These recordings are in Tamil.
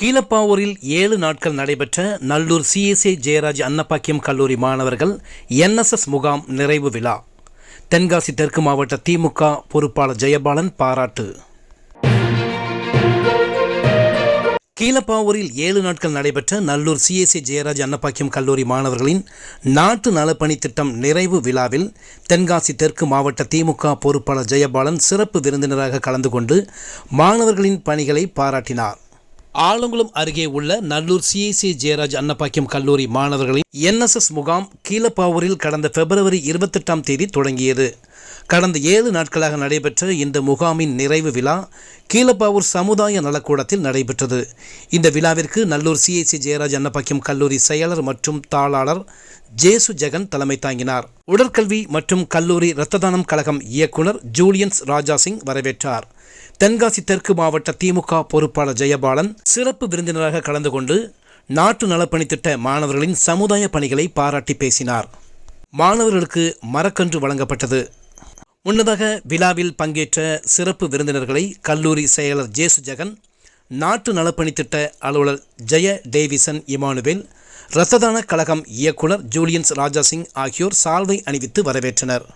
கீழப்பாவூரில் ஏழு நாட்கள் நடைபெற்ற நல்லூர் சிஎஸ்ஏ ஜெயராஜ் அன்னப்பாக்கியம் கல்லூரி மாணவர்கள் என்எஸ்எஸ் முகாம் நிறைவு விழா. தென்காசி தெற்கு மாவட்ட திமுக பொறுப்பாளர் ஜெயபாலன் பாராட்டு. கீழப்பாவூரில் ஏழு நாட்கள் நடைபெற்ற நல்லூர் சிஎஸ்சி ஜெயராஜ் அன்னப்பாக்கியம் கல்லூரி மாணவர்களின் நாட்டு நலப்பணி திட்டம் நிறைவு விழாவில் தென்காசி தெற்கு மாவட்ட திமுக பொறுப்பாளர் ஜெயபாலன் சிறப்பு விருந்தினராக கலந்து கொண்டு மாணவர்களின் பணிகளை பாராட்டினார். ஆலங்குளம் அருகே உள்ள நல்லூர் சிஐசி ஜெயராஜ் அன்னப்பாக்கியம் கல்லூரி மாணவர்களின் என்எஸ்எஸ் முகாம் கீழப்பாவூரில் கடந்த பிப்ரவரி இருபத்தெட்டாம் தேதி தொடங்கியது. கடந்த ஏழு நாட்களாக நடைபெற்ற இந்த முகாமின் நிறைவு விழா கீழப்பாவூர் சமுதாய நலக்கூடத்தில் நடைபெற்றது. இந்த விழாவிற்கு நல்லூர் சிஐசி ஜெயராஜ் அன்னப்பாக்கியம் கல்லூரி செயலர் மற்றும் தாளாளர் ஜேசு ஜெகன் தலைமை தாங்கினார். உடற்கல்வி மற்றும் கல்லூரி இரத்த தானம் கழகம் இயக்குனர் ஜூலியன்ஸ் ராஜா சிங் வரவேற்றார். தென்காசி தெற்கு மாவட்ட திமுக பொறுப்பாளர் ஜெயபாலன் சிறப்பு விருந்தினராக கலந்து கொண்டு நாட்டு நலப்பணி திட்ட மாணவர்களின் சமுதாய பணிகளை பாராட்டி பேசினார். மாணவர்களுக்கு மரக்கன்று வழங்கப்பட்டது. முன்னதாக விழாவில் பங்கேற்ற சிறப்பு விருந்தினர்களை கல்லூரி செயலர் ஜேசு ஜெகன் நாட்டு நலப்பணி திட்ட அலுவலர் ஜெய டேவிசன் இமானுவேல் இரத்ததான கழகம் இயக்குனர் ஜூலியன்ஸ் ராஜா சிங் ஆகியோர் சால்வை அணிவித்து வரவேற்றனர்.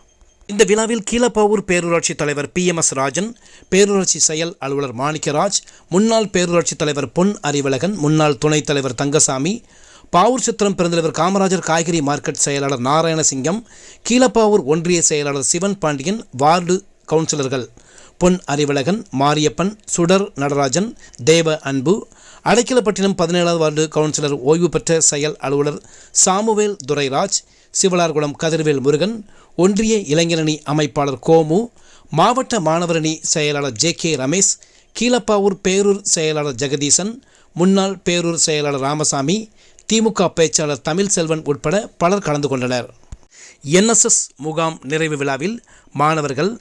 இந்த விழாவில் கீழப்பாவூர் பேரூராட்சி தலைவர் பி எம் எஸ் ராஜன் பேரூராட்சி செயல் அலுவலர் மாணிக்கராஜ் முன்னாள் பேரூராட்சி தலைவர் பொன் அறிவழகன் முன்னாள் துணைத் தலைவர் தங்கசாமி பாவூர் சித்திரம் பெருந்தலைவர் காமராஜர் காய்கறி மார்க்கெட் செயலாளர் நாராயணசிங்கம் கீழப்பாவூர் ஒன்றிய செயலாளர் சிவன் பாண்டியன் வார்டு கவுன்சிலர்கள் பொன் அறிவழகன் மாரியப்பன் சுடர் நடராஜன் தேவ அன்பு அடைக்கலப்பட்டினம் பதினேழாவது வார்டு கவுன்சிலர் ஓய்வு பெற்ற செயல் அலுவலர் சாமுவேல் துரைராஜ் சிவலார்குளம் கதிர்வேல் முருகன் ஒன்றிய இளைஞரணி அமைப்பாளர் கோமு மாவட்ட மாணவரணி செயலாளர் ஜே கே ரமேஷ் கீழப்பாவூர் பேரூர் செயலாளர் ஜெகதீசன் முன்னாள் பேரூர் செயலாளர் ராமசாமி திமுக பேச்சாளர் தமிழ் செல்வன் உட்பட பலர் கலந்து கொண்டனர். என்எஸ்எஸ் முகாம் நிறைவு விழாவில் மாணவர்கள்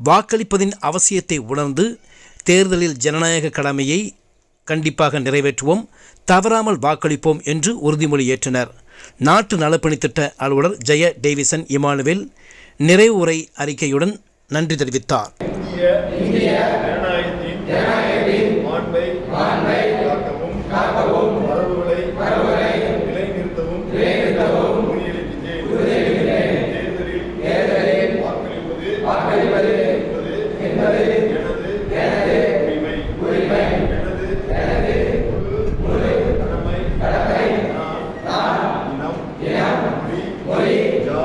வாக்களிப்பதின் அவசியத்தை உணர்ந்து தேர்தலில் ஜனநாயக கடமையை கண்டிப்பாக நிறைவேற்றுவோம் தவறாமல் வாக்களிப்போம் என்று உறுதிமொழி ஏற்றனர். நாட்டு நலப்பணித்திட்ட அலுவலர் ஜெய டேவிசன் இமானுவேல் நிறைவு உரை அறிக்கையுடன் நன்றி தெரிவித்தார். மரபுகளை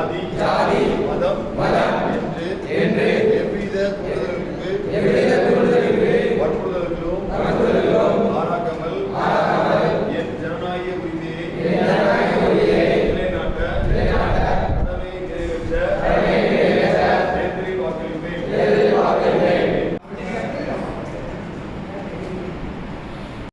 ஜாதி ஜாதி மதம் மதம் என்று என்று எவ்வித கூடுதலுக்கு எவ்வித கூடுதலுக்கு வற்புறுதல்களும் வற்புறுதல்களும் ஆராக்காமல் ஆராக்காமல் என் ஜனநாயக உரிமையை